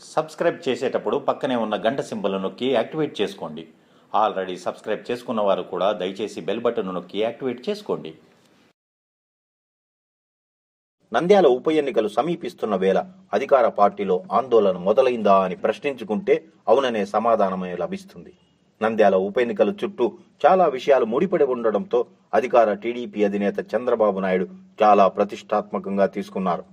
Subscribe చేసేటప్పుడు పక్కనే ఉన్న గంట సింబల్ నొక్కి యాక్టివేట్ చేసుకోండి. ఆల్రెడీ సబ్స్క్రైబ్ చేసుకున్న వారు కూడా దయచేసి బెల్ బటన్ నొక్కి యాక్టివేట్ చేసుకోండి. నంద్యాల ఉప ఎన్నికలు సమీపిస్తున్న వేళ అధికార పార్టీలో ఆందోళన మొదలైందా అని ప్రశ్నించుకుంటే అవుననే సమాధానమే లభిస్తుంది. నంద్యాల ఉప ఎన్నికల చుట్టూ చాలా విషయాలు ముడిపడి ఉండడంతో అధికార టీడీపీ అధినేత చంద్రబాబు నాయుడు చాలా ప్రతిష్టాత్మకంగా తీసుకున్నారు.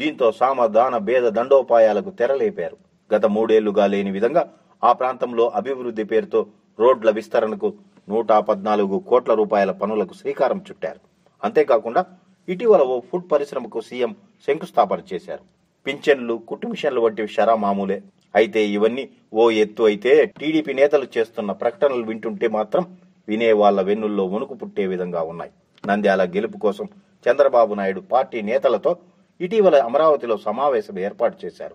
దీంతో సామధాన భేద దండోపాయాలకు తెరలేపారు. గత మూడేళ్ళుగా లేని విధంగా ఆ ప్రాంతంలో అభివృద్ధి పేరుతో రోడ్ల విస్తరణకు నూట పద్నాలుగు కోట్ల రూపాయల పనులకు శ్రీకారం చుట్టారు. అంతేకాకుండా ఇటీవల ఓ ఫుడ్ పరిశ్రమకు సీఎం శంకుస్థాపన చేశారు. పింఛన్లు కుటుంబిషన్లు వంటి వంటివి షరా మామూలే అయితే ఇవన్నీ ఓ ఎత్తు అయితే టీడీపీ నేతలు చేస్తున్న ప్రకటనలు వింటుంటే మాత్రం వినే వాళ్ళ వెన్నుల్లో వణుకు పుట్టే విధంగా ఉన్నాయి. నంద్యాల గెలుపు కోసం చంద్రబాబు నాయుడు పార్టీ నేతలతో ఇటీవల అమరావతిలో సమావేశం ఏర్పాటు చేశారు.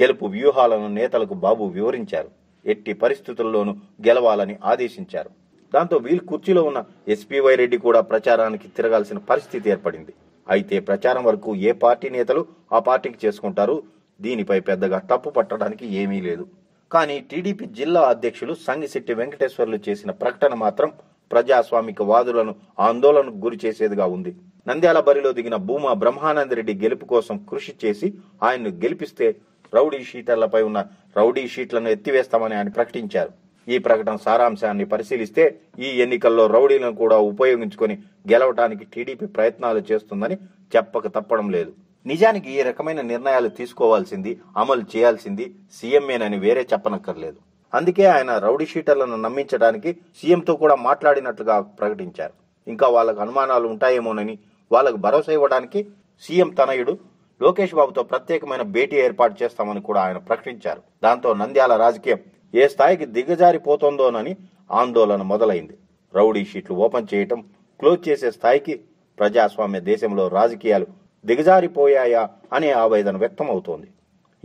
గెలుపు వ్యూహాలను నేతలకు బాబు వివరించారు. ఎట్టి పరిస్థితుల్లోనూ గెలవాలని ఆదేశించారు. దాంతో వీల్ కుర్చీలో ఉన్న ఎస్పీవై రెడ్డి కూడా ప్రచారానికి తిరగాల్సిన పరిస్థితి ఏర్పడింది. అయితే ప్రచారం వరకు ఏ పార్టీ నేతలు ఆ పార్టీకి చేసుకుంటారు? దీనిపై పెద్దగా తప్పు పట్టడానికి ఏమీ లేదు. కానీ టీడీపీ జిల్లా అధ్యక్షులు సంగిశెట్టి వెంకటేశ్వర్లు చేసిన ప్రకటన మాత్రం ప్రజాస్వామిక వాదులను ఆందోళనకు గురి చేసేదిగా ఉంది. నంద్యాల బరిలో దిగిన భూమా బ్రహ్మానందరెడ్డి గెలుపు కోసం కృషి చేసి ఆయన్ను గెలిపిస్తే రౌడీ షీటర్లపై ఉన్న రౌడీ షీట్లను ఎత్తివేస్తామని ఆయన ప్రకటించారు. ఈ ప్రకటన సారాంశాన్ని పరిశీలిస్తే ఈ ఎన్నికల్లో రౌడీలను కూడా ఉపయోగించుకొని గెలవటానికి టీడీపీ ప్రయత్నాలు చేస్తుందని చెప్పక తప్పడం లేదు. నిజానికి ఈ రకమైన నిర్ణయాలు తీసుకోవాల్సింది అమలు చేయాల్సింది సీఎంఏనని వేరే చెప్పనక్కర్లేదు. అందుకే ఆయన రౌడీ షీటర్లను నమ్మించడానికి సీఎంతో కూడా మాట్లాడినట్లుగా ప్రకటించారు. ఇంకా వాళ్ళకు అనుమానాలు ఉంటాయేమోనని వాళ్ళకు భరోసా ఇవ్వడానికి సీఎం తనయుడు లోకేష్ బాబుతో ప్రత్యేకమైన భేటీ ఏర్పాటు చేస్తామని కూడా ఆయన ప్రకటించారు. దాంతో నంద్యాల రాజకీయం ఏ స్థాయికి దిగజారిపోతోందోనని ఆందోళన మొదలైంది. రౌడీ షీట్లు ఓపెన్ చేయటం క్లోజ్ చేసే స్థాయికి ప్రజాస్వామ్య దేశంలో రాజకీయాలు దిగజారిపోయాయా అనే ఆవేదన వ్యక్తమవుతోంది.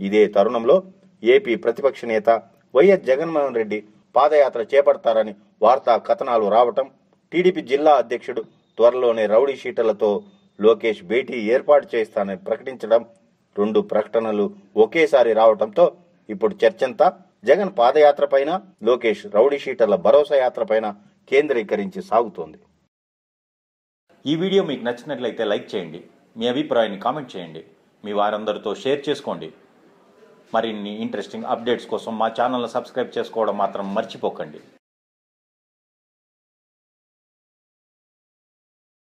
ఇదే తరుణంలో ఏపీ ప్రతిపక్ష నేత వైఎస్ జగన్మోహన్ రెడ్డి పాదయాత్ర చేపడతారని వార్తా కథనాలు రావటం టీడీపీ జిల్లా అధ్యక్షుడు త్వరలోనే రౌడీ షీటలతో లోకేష్ భేటీ ఏర్పాటు చేస్తానని ప్రకటించడం రెండు ప్రకటనలు ఒకేసారి రావడంతో ఇప్పుడు చర్చంతా జగన్ పాదయాత్ర పైన లోకేష్ రౌడీ షీటర్ల భరోసా యాత్ర పైన కేంద్రీకరించి సాగుతోంది. ఈ వీడియో మీకు నచ్చినట్లయితే లైక్ చేయండి మీ అభిప్రాయాన్ని కామెంట్ చేయండి మీ వారందరితో షేర్ చేసుకోండి. మరిన్ని ఇంట్రెస్టింగ్ అప్డేట్స్ కోసం మా ఛానల్ని సబ్స్క్రైబ్ చేసుకోవడం మాత్రం మర్చిపోకండి.